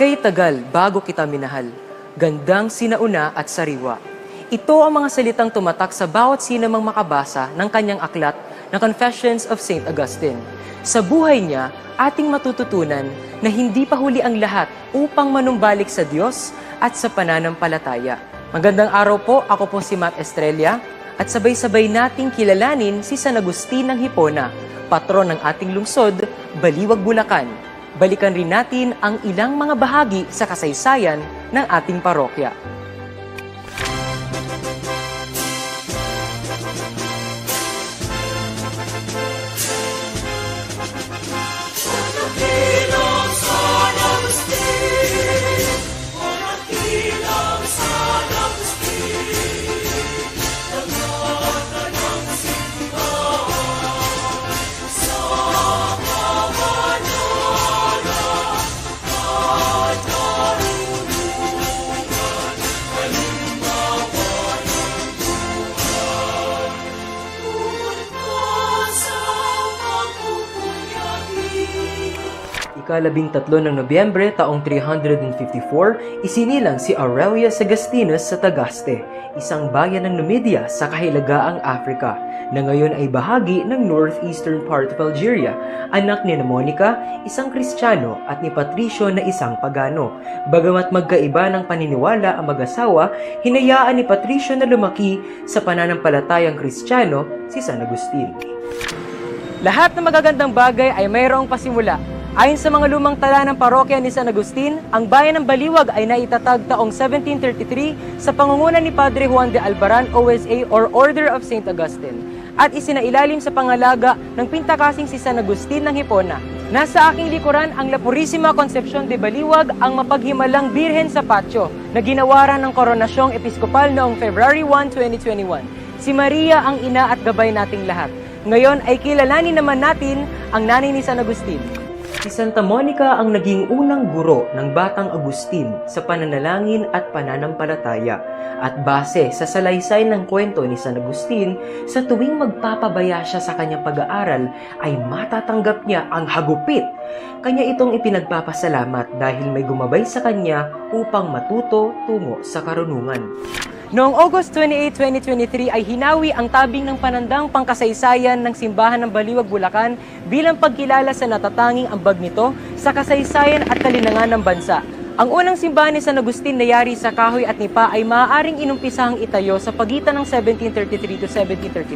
Ika'y tagal bago kita minahal, gandang sinauna at sariwa. Ito ang mga salitang tumatak sa bawat sinamang makabasa ng kanyang aklat na Confessions of St. Augustine. Sa buhay niya, ating matututunan na hindi pa huli ang lahat upang manumbalik sa Diyos at sa pananampalataya. Magandang araw po, ako po si Matt Estrella at sabay-sabay nating kilalanin si San Agustin ng Hipona, patron ng ating lungsod, Baliwag, Bulacan. Balikan rin natin ang ilang mga bahagi sa kasaysayan ng ating parokya. Ikalabing tatlo ng Nobyembre taong 354, isinilang si Aurelius Agustinus sa Tagaste, isang bayan ng Numidia sa kahilagaang Africa, na ngayon ay bahagi ng northeastern part of Algeria, anak ni Monica, isang Kristiyano, at ni Patricio na isang pagano. Bagamat magkaiba ng paniniwala ang mag-asawa, hinayaan ni Patricio na lumaki sa pananampalatayang Kristiyano si San Agustin. Lahat ng magagandang bagay ay mayroong pasimula. Ayon sa mga lumang tala ng parokya ni San Agustin, ang bayan ng Baliwag ay naitatag taong 1733 sa pangunguna ni Padre Juan de Albaran OSA or Order of St. Augustine at isinailalim sa pangalaga ng pintakasing si San Agustin ng Hipona. Nasa aking likuran ang La Purisima Concepcion de Baliwag, ang mapaghimalang birhen sa patio na ginawaran ng koronasyong episkopal noong February 1, 2021. Si Maria ang ina at gabay nating lahat. Ngayon ay kilalanin naman natin ang nanay ni San Agustin. Si Santa Monica ang naging unang guro ng Batang Agustin sa pananalangin at pananampalataya. At base sa salaysay ng kwento ni San Agustin, sa tuwing magpapabaya siya sa kanyang pag-aaral, ay matatanggap niya ang hagupit. Kanya itong ipinagpapasalamat dahil may gumabay sa kanya upang matuto tungo sa karunungan. Noong August 28, 2023 ay hinawi ang tabing ng panandang pangkasaysayan ng Simbahan ng Baliwag, Bulacan bilang pagkilala sa natatanging ambag nito sa kasaysayan at kalinangan ng bansa. Ang unang simbahan ni San Agustin na yari sa kahoy at nipa ay maaaring inumpisahang itayo sa pagitan ng 1733 to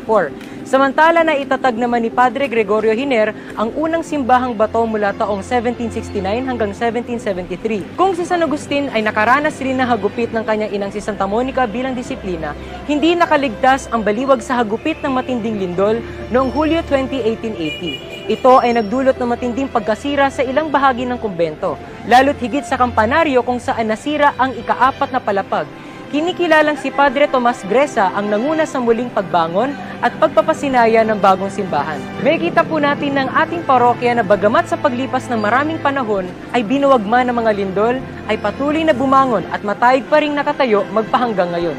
1734. Samantala na itatag naman ni Padre Gregorio Hiner ang unang simbahang bato mula taong 1769 hanggang 1773. Kung si San Agustin ay nakaranas rin na hagupit ng kanyang inang si Santa Monica bilang disiplina, hindi nakaligtas ang baliwag sa hagupit ng matinding lindol noong Hulyo 20, 1880. Ito ay nagdulot ng matinding pagkasira sa ilang bahagi ng kumbento, lalo't higit sa kampanaryo kung saan nasira ang ikaapat na palapag. Kinikilalang si Padre Tomas Gresa ang nanguna sa muling pagbangon at pagpapasinaya ng bagong simbahan. May kita po natin ng ating parokya na bagamat sa paglipas ng maraming panahon ay binuwag man ng mga lindol, ay patuloy na bumangon at matayig pa ring nakatayo magpahanggang ngayon.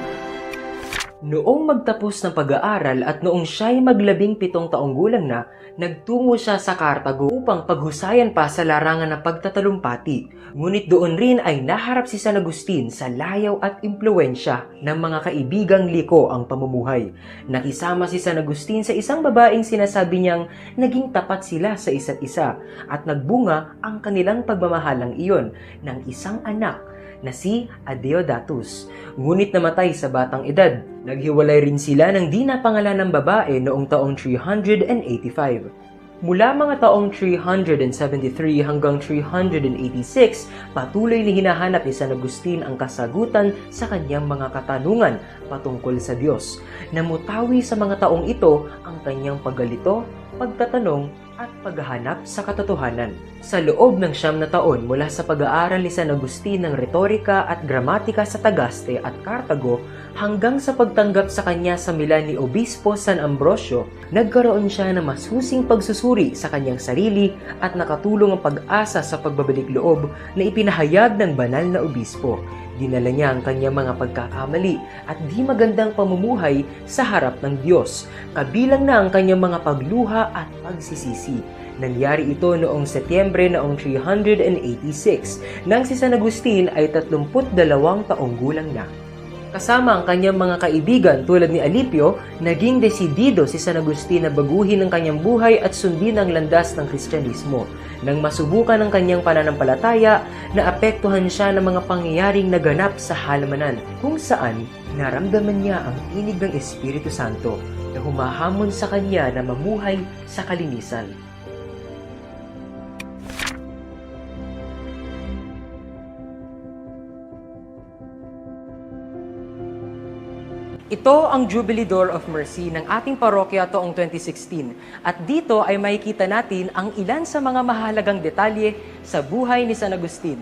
Noong magtapos ng pag-aaral at noong siya'y maglabing pitong taong gulang na, nagtungo siya sa Cartago upang paghusayan pa sa larangan ng pagtatalumpati. Ngunit doon rin ay naharap si San Agustin sa layaw at impluensya ng mga kaibigang liko ang pamumuhay. Nakisama si San Agustin sa isang babaeng sinasabi niyang naging tapat sila sa isa't isa at nagbunga ang kanilang pagmamahalang iyon ng isang anak na si Adeodatus. Ngunit namatay sa batang edad. Naghiwalay rin sila ng di napangalan ng babae noong taong 385. Mula mga taong 373 hanggang 386, patuloy na hinahanap ni San Agustin ang kasagutan sa kanyang mga katanungan patungkol sa Diyos. Namutawi sa mga taong ito ang kanyang paggalito, pagtatanong at paghahanap sa katotohanan. Sa loob ng siyam na taon mula sa pag-aaral ni San Agustin ng retorika at gramatika sa Tagaste at Cartago hanggang sa pagtanggap sa kanya sa Milan ni Obispo San Ambrosio, nagkaroon siya ng mas husing pagsusuri sa kanyang sarili at nakatulong ang pag-asa sa pagbabalik loob na ipinahayag ng banal na obispo. Dinala niya ang kanyang mga pagkakamali at di magandang pamumuhay sa harap ng Diyos, kabilang na ang kanyang mga pagluha at pagsisisi. Nangyari ito noong Setyembre noong 386 nang si San Agustin ay 32 taong gulang na. Kasama ang kanyang mga kaibigan tulad ni Alipio, naging desidido si San Agustin na baguhin ang kanyang buhay at sundin ang landas ng Kristyanismo. Nang masubukan ang kanyang pananampalataya, naapektuhan siya ng mga pangyayaring naganap sa halamanan kung saan naramdaman niya ang tinig ng Espiritu Santo na humahamon sa kanya na mamuhay sa kalinisan. Ito ang Jubilee Door of Mercy ng ating parokya toong 2016 at dito ay makikita natin ang ilan sa mga mahalagang detalye sa buhay ni San Agustin.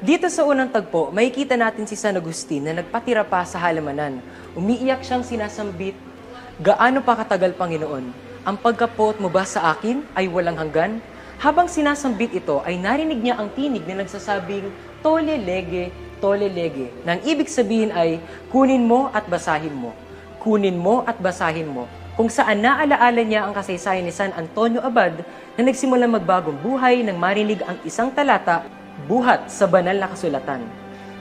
Dito sa unang tagpo, makikita natin si San Agustin na nagpatira pa sa halamanan. Umiiyak siyang sinasambit, Gaano pa katagal, Panginoon? Ang pagkapot mo ba sa akin ay walang hanggan? Habang sinasambit ito, ay narinig niya ang tinig na nagsasabing, Tole lege, tole lege. Nang ibig sabihin ay, kunin mo at basahin mo. Kunin mo at basahin mo. Kung saan naalaala niya ang kasaysayan ni San Antonio Abad na nagsimulang magbagong buhay nang marinig ang isang talata buhat sa banal na kasulatan.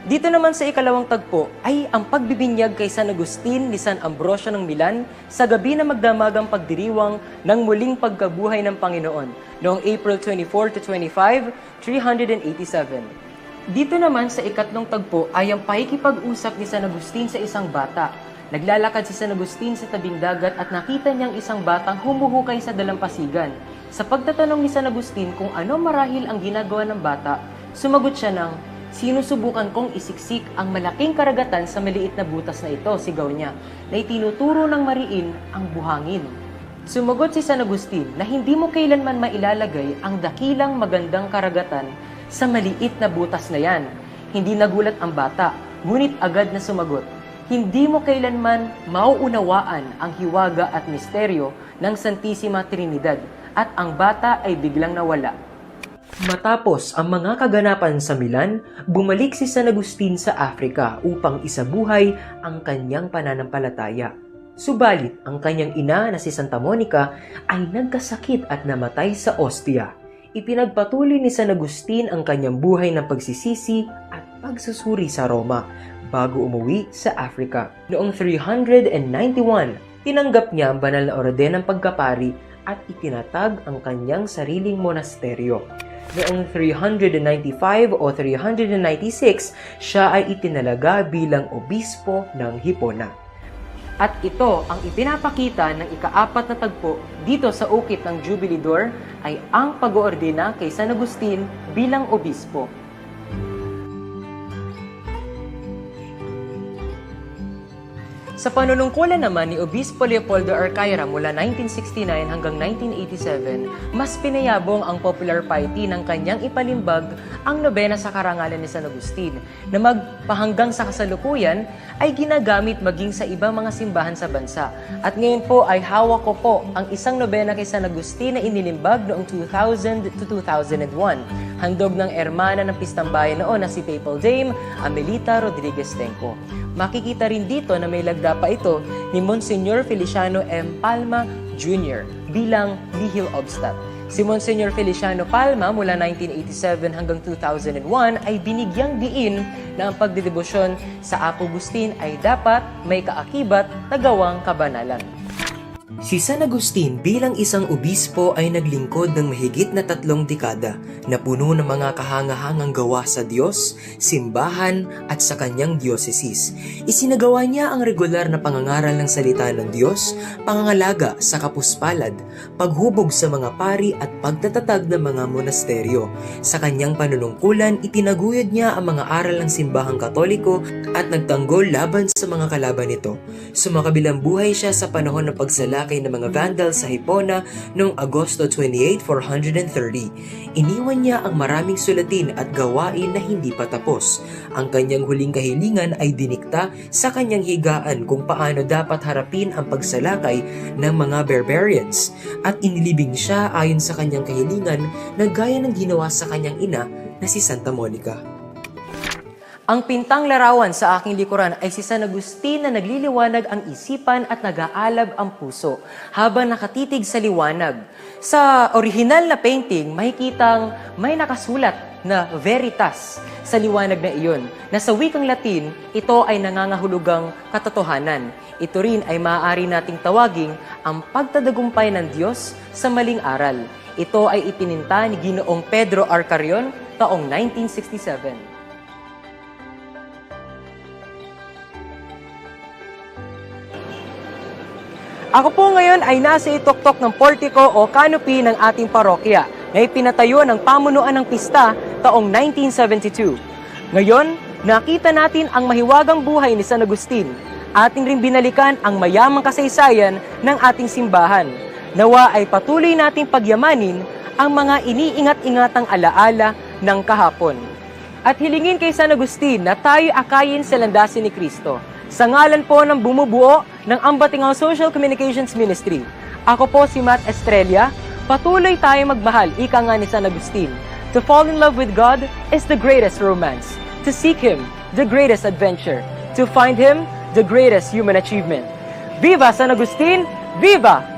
Dito naman sa ikalawang tagpo ay ang pagbibinyag kay San Agustin ni San Ambrosio ng Milan sa gabi na magdamagang pagdiriwang ng muling pagkabuhay ng Panginoon noong April 24 to 25, 387. Dito naman sa ikatlong tagpo ay ang pakikipag-usap ni San Agustin sa isang bata. Naglalakad si San Agustin sa tabing dagat at nakita niyang isang batang humuhukay sa dalampasigan. Sa pagtatanong ni San Agustin kung ano marahil ang ginagawa ng bata, sumagot siya ng, Sinusubukan kong isiksik ang malaking karagatan sa maliit na butas na ito, sigaw niya, na itinuturo ng mariin ang buhangin. Sumagot si San Agustin na hindi mo kailanman mailalagay ang dakilang magandang karagatan sa maliit na butas na yan. Hindi nagulat ang bata, ngunit agad na sumagot, hindi mo kailanman mauunawaan ang hiwaga at misteryo ng Santissima Trinidad at ang bata ay biglang nawala. Matapos ang mga kaganapan sa Milan, bumalik si San Agustin sa Africa upang isabuhay ang kanyang pananampalataya. Subalit, ang kanyang ina na si Santa Monica ay nagkasakit at namatay sa Ostia. Ipinagpatuloy ni San Agustin ang kanyang buhay ng pagsisisi at pagsusuri sa Roma bago umuwi sa Africa. Noong 391, tinanggap niya ang banal na orden ng pagkapari at itinatag ang kanyang sariling monasteryo. Noong 395 o 396, siya ay itinalaga bilang obispo ng Hipona. At ito ang ipinapakita ng ikaapat na tagpo dito sa ukit ng Jubilee Door ay ang pag-oordina kay San Agustin bilang obispo. Sa panunungkulan naman ni Obispo Leopoldo Arcaira mula 1969 hanggang 1987, mas pinayabong ang popular piety ng kanyang ipalimbag ang nobena sa karangalan ni San Agustin na magpahanggang sa kasalukuyan ay ginagamit maging sa ibang mga simbahan sa bansa. At ngayon po ay hawak ko po ang isang nobena kay San Agustin na inilimbag noong 2000 to 2001. Handog ng ermana ng Pistambayan noon na si Papal Dame Amelita Rodriguez Tenco. Makikita rin dito na may lagda pa ito ni Monsignor Feliciano M. Palma Jr. bilang Lihil Obstat. Si Monsignor Feliciano Palma mula 1987 hanggang 2001 ay binigyang diin na ang pagdedebosyon sa Apo Agustin ay dapat may kaakibat na gawang kabanalan. Si San Agustin bilang isang obispo ay naglingkod ng mahigit na tatlong dekada na puno ng mga kahangahangang gawa sa Diyos, simbahan at sa kanyang dioceses. Isinagawa niya ang regular na pangangaral ng salita ng Diyos, pangangalaga sa kapuspalad, paghubog sa mga pari at pagtatatag ng mga monasteryo. Sa kanyang panunungkulan, itinaguyod niya ang mga aral ng simbahang katoliko at nagtanggol laban sa mga kalaban nito. Sumakabilang buhay siya sa panahon ng pagsalakay ng mga Vandal sa Hipona noong Agosto 28, 430. Iniwan niya ang maraming sulatin at gawain na hindi pa tapos. Ang kanyang huling kahilingan ay dinikta sa kanyang higaan kung paano dapat harapin ang pagsalakay ng mga barbarians at inilibing siya ayon sa kanyang kahilingan na gaya ng ginawa sa kanyang ina na si Santa Monica. Ang pintang larawan sa aking likuran ay si San Agustin na nagliliwanag ang isipan at nag-aalab ang puso habang nakatitig sa liwanag. Sa original na painting, makikitang may nakasulat na veritas sa liwanag na iyon, na sa wikang Latin, ito ay nangangahulugang katotohanan. Ito rin ay maaari nating tawaging ang pagtadagumpay ng Diyos sa maling aral. Ito ay ipininta ni Ginoong Pedro Arcarion taong 1967. Ako po ngayon ay nasa itoktok ng portiko o canopy ng ating parokya na ipinatayo ng pamunuan ng pista taong 1972. Ngayon, nakita natin ang mahiwagang buhay ni San Agustin. Ating rin binalikan ang mayamang kasaysayan ng ating simbahan. Nawa ay patuloy nating pagyamanin ang mga iniingat-ingatang alaala ng kahapon. At hilingin kay San Agustin na tayo akayin sa landasin ni Kristo. Sa ngalan po ng bumubuo ng Ambatingaw Social Communications Ministry. Ako po si Matt Estrella. Patuloy tayo magmahal, ika nga ni San Agustin. To fall in love with God is the greatest romance. To seek Him, the greatest adventure. To find Him, the greatest human achievement. Viva San Agustin! Viva